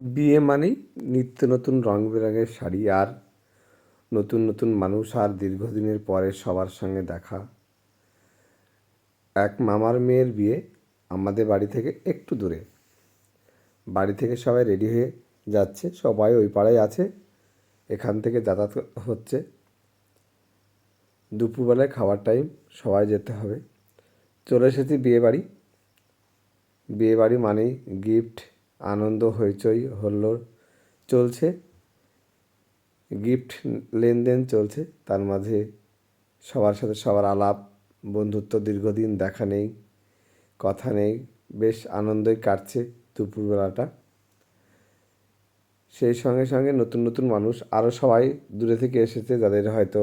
বিয়ে মানেই নিত্য নতুন রং বেরঙের শাড়ি আর নতুন নতুন মানুষ আর দীর্ঘদিনের পরে সবার সঙ্গে দেখা। এক মামার মেয়ের বিয়ে আমাদের বাড়ি থেকে একটু দূরে। বাড়ি থেকে সবাই রেডি হয়ে যাচ্ছে, সবাই ওই পাড়ায় আছে, এখান থেকে যাতায়াত হচ্ছে। দুপুরবেলায় খাওয়ার টাইম সবাই যেতে হবে। চলে এসেছি বিয়ে বাড়ি। বিয়ে বাড়ি মানেই গিফট আনন্দ, হইচই, হল্লোড় চলছে, গিফট লেনদেন চলছে। তার মাঝে সবার সাথে সবার আলাপ, বন্ধুত্ব দীর্ঘদিন দেখা নেই, কথা নেই, বেশ আনন্দই কাটছে দুপুরবেলাটা। সেই সঙ্গে সঙ্গে নতুন নতুন মানুষ আরও সবাই দূরে থেকে এসেছে, যাদের হয়তো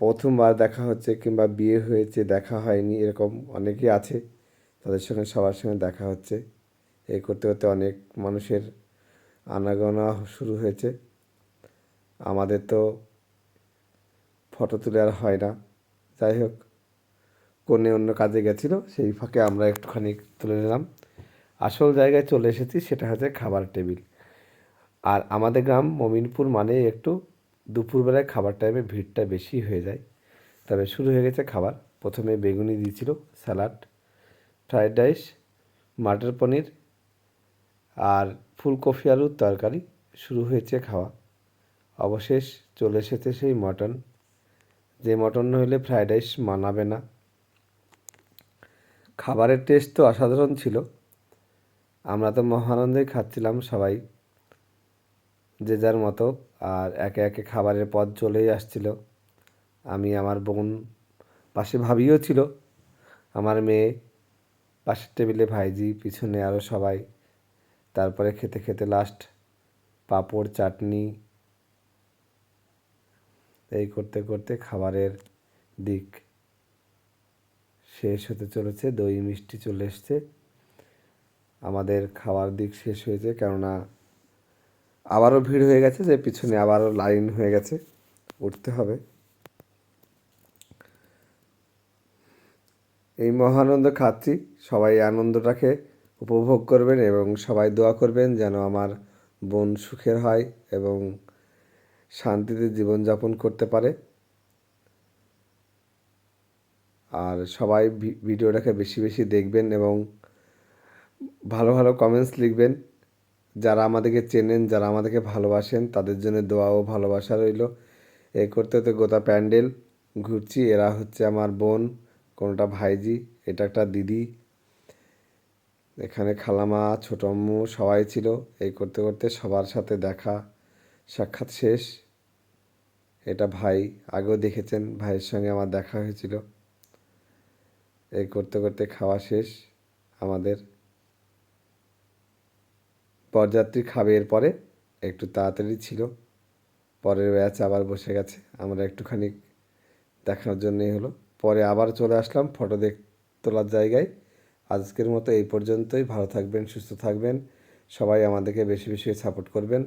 প্রথমবার দেখা হচ্ছে কিংবা বিয়ে হয়েছে, দেখা হয়নি, এরকম অনেকেই আছে, তাদের সঙ্গে সবার সঙ্গে দেখা হচ্ছে। এই করতে করতে অনেক মানুষের আনাগোনা শুরু হয়েছে। আমাদের তো ফটো তুলে আর হয় না। যাই হোক কনে অন্য কাজে গেছিল, সেই ফাঁকে আমরা একটুখানি তুলে নিলাম। আসল জায়গায় চলে এসেছি, সেটা হচ্ছে খাবার টেবিল। আর আমাদের গ্রাম মমিনপুর মানে একটু দুপুরবেলায় খাবার টাইমে ভিড়টা বেশি হয়ে যায়। তবে শুরু হয়ে গেছে খাবার। প্রথমে বেগুনি দিয়েছিল, salad, fried rice, matar paneer আর ফুলকপি আলুর তরকারি শুরু হয়েছে খাওয়া। অবশেষ চলে এসেছে সেই মটন। যে মটন হলে ফ্রায়েড রাইস মানাবে না। খাবারের টেস্ট তো অসাধারণ ছিল। আমরা তো মহানন্দেই খাচ্ছিলাম সবাই। যে যার মতো আর একে একে খাবারের পদ চলেই আসছিল। আমি, আমার বোন পাশে ভাবিও ছিল। আমার মেয়ে, পাশের টেবিলে ভাইজি, পিছনে আরও সবাই। তারপরে খেতে খেতে লাস্ট পাঁপড়, চাটনি, এই করতে করতে খাবারের দিক শেষ হতে চলেছে, দই, মিষ্টি চলে এসছে। আমাদের খাওয়ার দিক শেষ হয়েছে, কেননা আবারও ভিড় হয়ে গেছে যে পিছনে আবারও লাইন হয়ে গেছে, উঠতে হবে। এই মহানন্দ খাচ্ছি, সবাই আনন্দটাকে উপভোগ করবেন এবং সবাই দোয়া করবেন যেন আমার বোন সুখের হয় এবং শান্তিতে জীবনযাপন করতে পারে। আর সবাই ভিডিওটাকে বেশি বেশি দেখবেন এবং ভালো ভালো কমেন্টস লিখবেন। যারা আমাদেরকে চেনেন, যারা আমাদেরকে ভালোবাসেন, তাদের জন্য দোয়া ও ভালোবাসা রইল। এ করতে করতে গোটা প্যান্ডেল ঘুরছি। এরা হচ্ছে আমার বোন, কোনোটা ভাইজি, এটা একটা দিদি। এখানে খালামা, ছোটো আম্মু সবাই ছিল। এই করতে করতে সবার সাথে দেখা, সাক্ষাৎ শেষ। এটা ভাই আগেও দেখেছেন, ভাইয়ের সঙ্গে আমার দেখা হয়েছিল। এই করতে করতে খাওয়া শেষ আমাদের। বরযাত্রী খাবে এরপরে, একটু তাড়াতাড়ি ছিল। পরের ব্যাচ আবার বসে গেছে, আমরা একটুখানি দেখানোর জন্যই হলো। পরে আবার চলে আসলাম, ফটো দেখ তোলার জায়গায়। আজকের মতো এই পর্যন্তই। ভালো থাকবেন সুস্থ থাকবেন। সবাই আমাদেরকে বেশি বেশি সাপোর্ট করবেন।